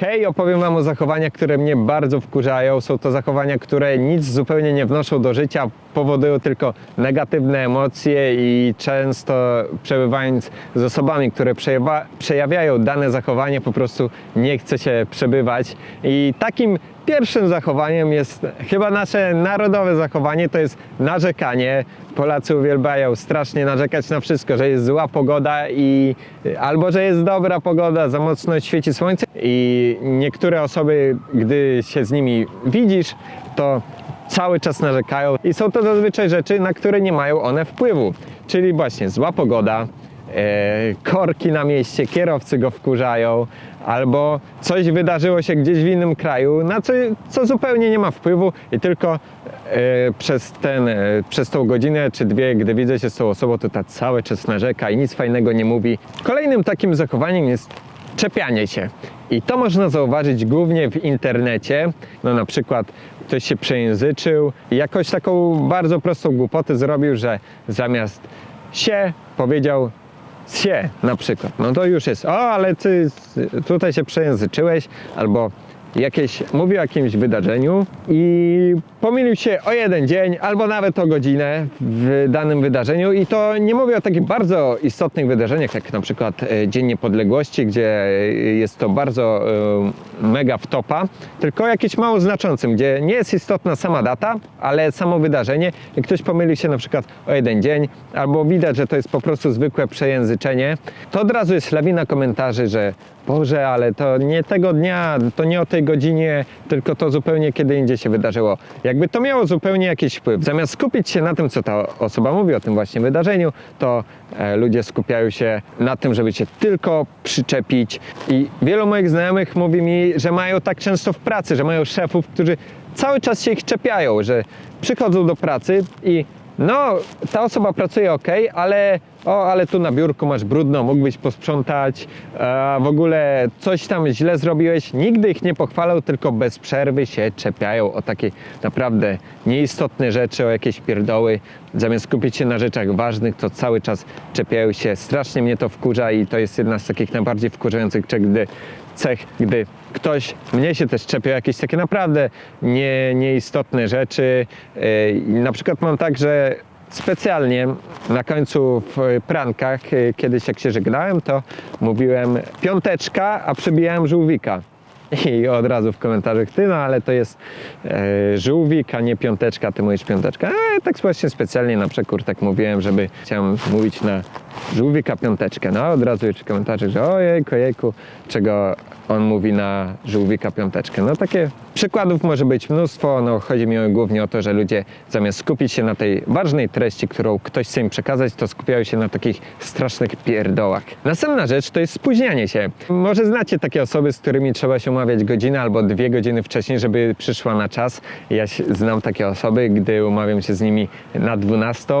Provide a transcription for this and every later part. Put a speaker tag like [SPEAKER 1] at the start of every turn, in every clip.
[SPEAKER 1] Hej, opowiem Wam o zachowaniach, które mnie bardzo wkurzają. Są to zachowania, które nic zupełnie nie wnoszą do życia, powodują tylko negatywne emocje i często przebywając z osobami, które przejawiają dane zachowanie, po prostu nie chce się przebywać. I takim pierwszym zachowaniem jest chyba nasze narodowe zachowanie, to jest narzekanie. Polacy uwielbiają strasznie narzekać na wszystko, że jest zła pogoda i albo że jest dobra pogoda, za mocno świeci słońce i niektóre osoby, gdy się z nimi widzisz, to cały czas narzekają i są to zazwyczaj rzeczy, na które nie mają one wpływu. Czyli właśnie zła pogoda, korki na mieście, kierowcy go wkurzają, albo coś wydarzyło się gdzieś w innym kraju, na co, co zupełnie nie ma wpływu i tylko e, przez, ten, e, przez tą godzinę czy dwie, gdy widzę się z tą osobą, to ta cały czas narzeka i nic fajnego nie mówi. Kolejnym takim zachowaniem jest czepianie się. I to można zauważyć głównie w internecie. No na przykład ktoś się przejęzyczył i jakoś taką bardzo prostą głupotę zrobił, że zamiast się powiedział się na przykład. No to już jest, o ale ty tutaj się przejęzyczyłeś, albo jakieś, mówi o jakimś wydarzeniu i pomylił się o jeden dzień, albo nawet o godzinę w danym wydarzeniu i to nie mówię o takich bardzo istotnych wydarzeniach, jak na przykład e, Dzień Niepodległości, gdzie e, jest to bardzo e, mega wtopa, tylko o jakimś mało znaczącym, gdzie nie jest istotna sama data, ale samo wydarzenie. I ktoś pomylił się na przykład o jeden dzień, albo widać, że to jest po prostu zwykłe przejęzyczenie, to od razu jest lawina komentarzy, że Boże, ale to nie tego dnia, to nie o tej godzinie, tylko to zupełnie kiedy indziej się wydarzyło. Jakby to miało zupełnie jakiś wpływ. Zamiast skupić się na tym, co ta osoba mówi o tym właśnie wydarzeniu, to e, ludzie skupiają się na tym, żeby się tylko przyczepić. I wielu moich znajomych mówi mi, że mają tak często w pracy, że mają szefów, którzy cały czas się ich czepiają, że przychodzą do pracy i no, ta osoba pracuje ok, ale o, ale tu na biurku masz brudno, mógłbyś posprzątać, a w ogóle coś tam źle zrobiłeś. Nigdy ich nie pochwalą, tylko bez przerwy się czepiają o takie naprawdę nieistotne rzeczy, o jakieś pierdoły. Zamiast skupić się na rzeczach ważnych, to cały czas czepiają się. Strasznie mnie to wkurza i to jest jedna z takich najbardziej wkurzających cech, gdy, cech, gdy ktoś mnie się też czepia o jakieś takie naprawdę nie, nieistotne rzeczy. I Na przykład mam tak, że specjalnie na końcu w prankach, yy, kiedyś jak się żegnałem, to mówiłem piąteczka, a przybijałem żółwika. I od razu w komentarzach, ty no ale to jest e, żółwik, a nie piąteczka, ty mówisz piąteczka. Tak właśnie specjalnie na przekór tak mówiłem, żeby chciałem mówić na żółwika piąteczkę. No od razu już w komentarzach, że ojejku, jejku, czego on mówi na żółwika piąteczkę. No takie przykładów może być mnóstwo, no chodzi mi głównie o to, że ludzie zamiast skupić się na tej ważnej treści, którą ktoś chce im przekazać, to skupiają się na takich strasznych pierdołach. Następna rzecz to jest spóźnianie się. Może znacie takie osoby, z którymi trzeba się umawiać godzinę albo dwie godziny wcześniej, żeby przyszła na czas. Ja znam takie osoby, gdy umawiam się z nimi na 12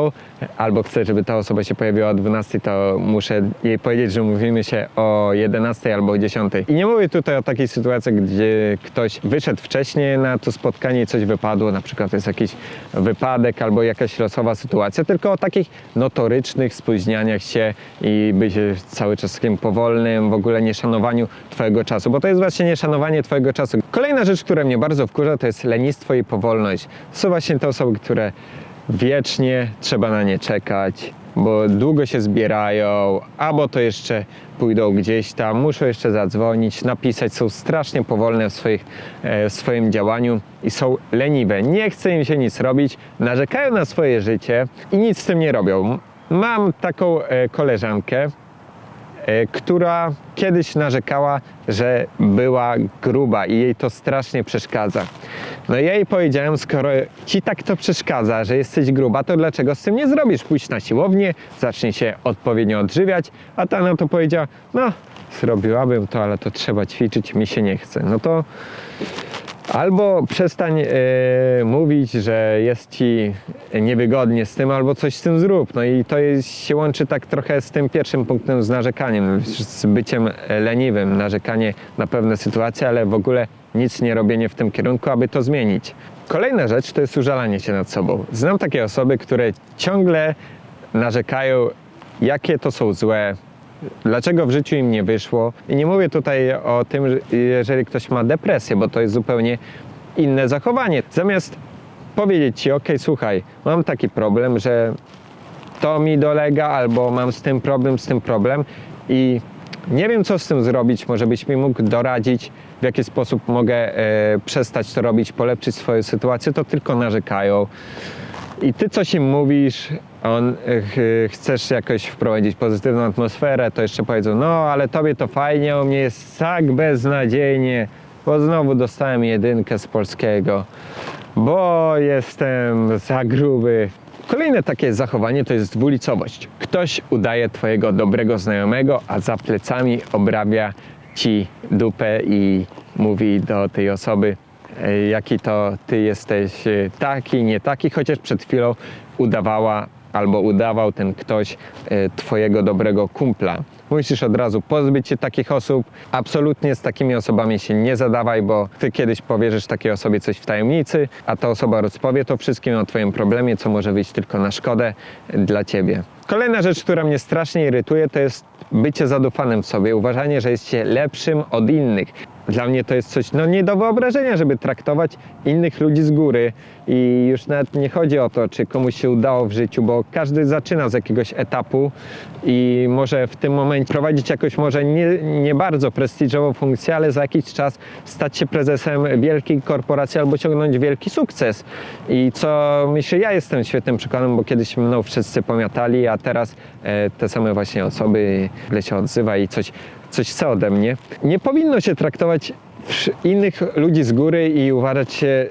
[SPEAKER 1] albo chcę, żeby ta osoba się pojawiła o 12, to muszę jej powiedzieć, że mówimy się o 11 albo o 10. I nie mówię tutaj o takiej sytuacji, gdzie ktoś wyszedł wcześniej na to spotkanie i coś wypadło, na przykład jest jakiś wypadek albo jakaś losowa sytuacja, tylko o takich notorycznych spóźnianiach się i bycie cały czas takim powolnym, w ogóle nieszanowaniu Twojego czasu, bo to jest właśnie nieszanowanie Twojego czasu. Kolejna rzecz, która mnie bardzo wkurza, to jest lenistwo i powolność. Są właśnie te osoby, które wiecznie trzeba na nie czekać, bo długo się zbierają, albo to jeszcze pójdą gdzieś tam, muszą jeszcze zadzwonić, napisać, są strasznie powolne w, swoich, e, w swoim działaniu i są leniwe. Nie chce im się nic robić, narzekają na swoje życie i nic z tym nie robią. Mam taką e, koleżankę, która kiedyś narzekała, że była gruba i jej to strasznie przeszkadza. No ja jej powiedziałem, skoro ci tak to przeszkadza, że jesteś gruba, to dlaczego z tym nie zrobisz? Pójdź na siłownię, zacznij się odpowiednio odżywiać, a ta na to powiedziała, no zrobiłabym to, ale to trzeba ćwiczyć, mi się nie chce. No to Albo przestań e, mówić, że jest ci niewygodnie z tym, albo coś z tym zrób. No i to jest, się łączy tak trochę z tym pierwszym punktem, z narzekaniem, z byciem leniwym. Narzekanie na pewne sytuacje, ale w ogóle nic nie robienie w tym kierunku, aby to zmienić. Kolejna rzecz to jest użalanie się nad sobą. Znam takie osoby, które ciągle narzekają, jakie to są złe, dlaczego w życiu im nie wyszło. I nie mówię tutaj o tym, że jeżeli ktoś ma depresję, bo to jest zupełnie inne zachowanie. Zamiast powiedzieć ci, ok, słuchaj, mam taki problem, że to mi dolega, albo mam z tym problem, z tym problem i nie wiem, co z tym zrobić. Może byś mi mógł doradzić, w jaki sposób mogę e, przestać to robić, polepszyć swoją sytuację, to tylko narzekają. I ty coś im mówisz, on, e, ch, chcesz jakoś wprowadzić pozytywną atmosferę, to jeszcze powiedzą, no ale tobie to fajnie, u mnie jest tak beznadziejnie, bo znowu dostałem jedynkę z polskiego, bo jestem za gruby. Kolejne takie zachowanie to jest dwulicowość. Ktoś udaje twojego dobrego znajomego, a za plecami obrabia ci dupę i mówi do tej osoby, jaki to ty jesteś e, taki, nie taki, chociaż przed chwilą udawała albo udawał ten ktoś e, twojego dobrego kumpla. Musisz od razu pozbyć się takich osób. Absolutnie z takimi osobami się nie zadawaj, bo ty kiedyś powierzysz takiej osobie coś w tajemnicy, a ta osoba rozpowie to wszystkim o twoim problemie, co może wyjść tylko na szkodę dla ciebie. Kolejna rzecz, która mnie strasznie irytuje, to jest bycie zadufanym w sobie, uważanie, że jest się lepszym od innych. Dla mnie to jest coś no, nie do wyobrażenia, żeby traktować innych ludzi z góry i już nawet nie chodzi o to, czy komuś się udało w życiu, bo każdy zaczyna z jakiegoś etapu i może w tym momencie prowadzić jakoś może nie, nie bardzo prestiżową funkcję, ale za jakiś czas stać się prezesem wielkiej korporacji albo osiągnąć wielki sukces. I co myślę, ja jestem świetnym przykładem, bo kiedyś mną wszyscy pomiatali, a teraz e, te same właśnie osoby źle się odzywa i coś, coś chce ode mnie. Nie powinno się traktować innych ludzi z góry i uważać się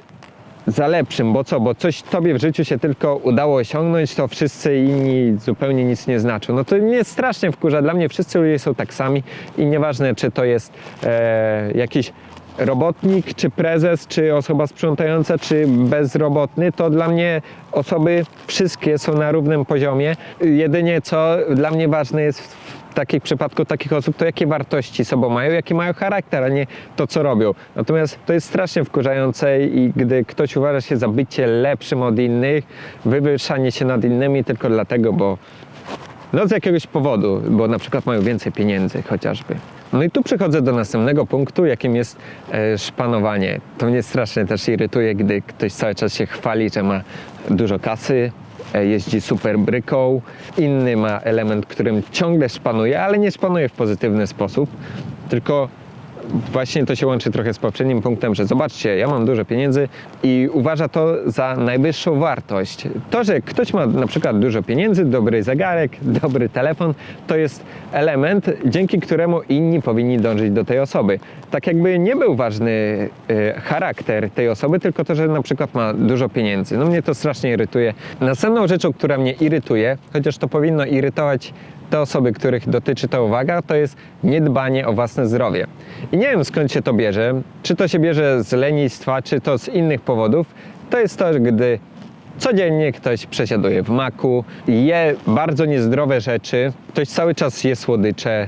[SPEAKER 1] za lepszym, bo co, bo coś tobie w życiu się tylko udało osiągnąć, to wszyscy inni zupełnie nic nie znaczą. No to mnie strasznie wkurza. Dla mnie wszyscy ludzie są tak sami i nieważne, czy to jest e, jakiś robotnik, czy prezes, czy osoba sprzątająca, czy bezrobotny, to dla mnie osoby wszystkie są na równym poziomie. Jedynie co dla mnie ważne jest takich przypadku takich osób, to jakie wartości sobą mają, jaki mają charakter, a nie to, co robią. Natomiast to jest strasznie wkurzające i gdy ktoś uważa się za bycie lepszym od innych, wywyższanie się nad innymi tylko dlatego, bo no z jakiegoś powodu, bo na przykład mają więcej pieniędzy chociażby. No i tu przechodzę do następnego punktu, jakim jest e, szpanowanie. To mnie strasznie też irytuje, gdy ktoś cały czas się chwali, że ma dużo kasy, jeździ super bryką. Inny ma element, którym ciągle szpanuje, ale nie szpanuje w pozytywny sposób, tylko właśnie to się łączy trochę z poprzednim punktem, że zobaczcie, ja mam dużo pieniędzy i uważa to za najwyższą wartość. To, że ktoś ma na przykład dużo pieniędzy, dobry zegarek, dobry telefon, to jest element, dzięki któremu inni powinni dążyć do tej osoby. Tak jakby nie był ważny e, charakter tej osoby, tylko to, że na przykład ma dużo pieniędzy. No mnie to strasznie irytuje. Następną rzeczą, która mnie irytuje, chociaż to powinno irytować te osoby, których dotyczy ta uwaga, to jest niedbanie o własne zdrowie. I nie wiem skąd się to bierze, czy to się bierze z lenistwa, czy to z innych powodów. To jest to, gdy codziennie ktoś przesiaduje w maku, je bardzo niezdrowe rzeczy, ktoś cały czas je słodycze,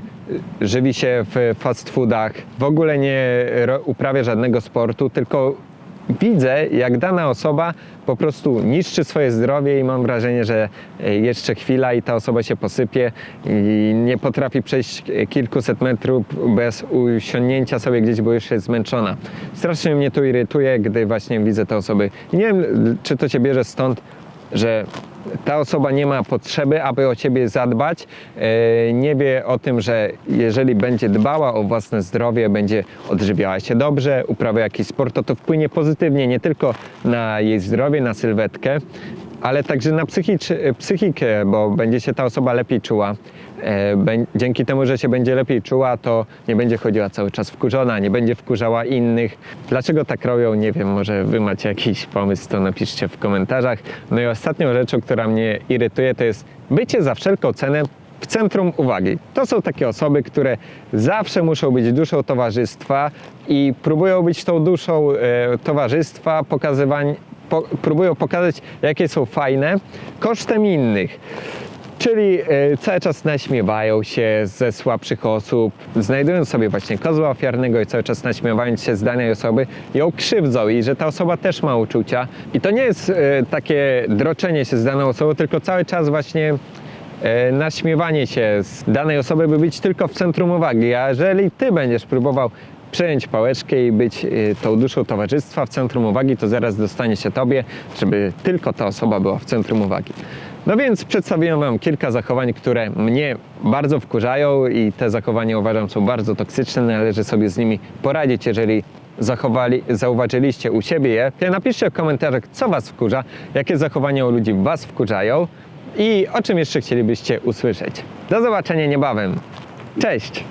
[SPEAKER 1] żywi się w fast foodach, w ogóle nie uprawia żadnego sportu, tylko widzę, jak dana osoba po prostu niszczy swoje zdrowie i mam wrażenie, że e, jeszcze chwila i ta osoba się posypie i nie potrafi przejść kilkuset metrów bez usiądnięcia sobie gdzieś, bo już jest zmęczona. Strasznie mnie to irytuje, gdy właśnie widzę te osoby. Nie wiem, czy to się bierze stąd, że ta osoba nie ma potrzeby, aby o ciebie zadbać. E, Nie wie o tym, że jeżeli będzie dbała o własne zdrowie, będzie odżywiała się dobrze, uprawia jakiś sport, to to wpłynie pozytywnie nie tylko na jej zdrowie, na sylwetkę, ale także na psychikę, bo będzie się ta osoba lepiej czuła. E, Dzięki temu, że się będzie lepiej czuła, to nie będzie chodziła cały czas wkurzona, nie będzie wkurzała innych. Dlaczego tak robią, nie wiem, może wy macie jakiś pomysł, to napiszcie w komentarzach. No i ostatnią rzeczą, która mnie irytuje, to jest bycie za wszelką cenę w centrum uwagi. To są takie osoby, które zawsze muszą być duszą towarzystwa i próbują być tą duszą e, towarzystwa, pokazywań, po, próbują pokazać, jakie są fajne, kosztem innych. Czyli e, cały czas naśmiewają się ze słabszych osób, znajdują sobie właśnie kozła ofiarnego i cały czas naśmiewając się z danej osoby, ją krzywdzą i że ta osoba też ma uczucia. I to nie jest e, takie droczenie się z daną osobą, tylko cały czas właśnie e, naśmiewanie się z danej osoby, by być tylko w centrum uwagi. A jeżeli ty będziesz próbował przejąć pałeczkę i być e, tą duszą towarzystwa w centrum uwagi, to zaraz dostanie się tobie, żeby tylko ta osoba była w centrum uwagi. No więc przedstawiłem Wam kilka zachowań, które mnie bardzo wkurzają i te zachowania uważam są bardzo toksyczne, należy sobie z nimi poradzić, jeżeli zachowali, zauważyliście u siebie je. Napiszcie w komentarzach, co Was wkurza, jakie zachowania u ludzi Was wkurzają i o czym jeszcze chcielibyście usłyszeć. Do zobaczenia niebawem. Cześć!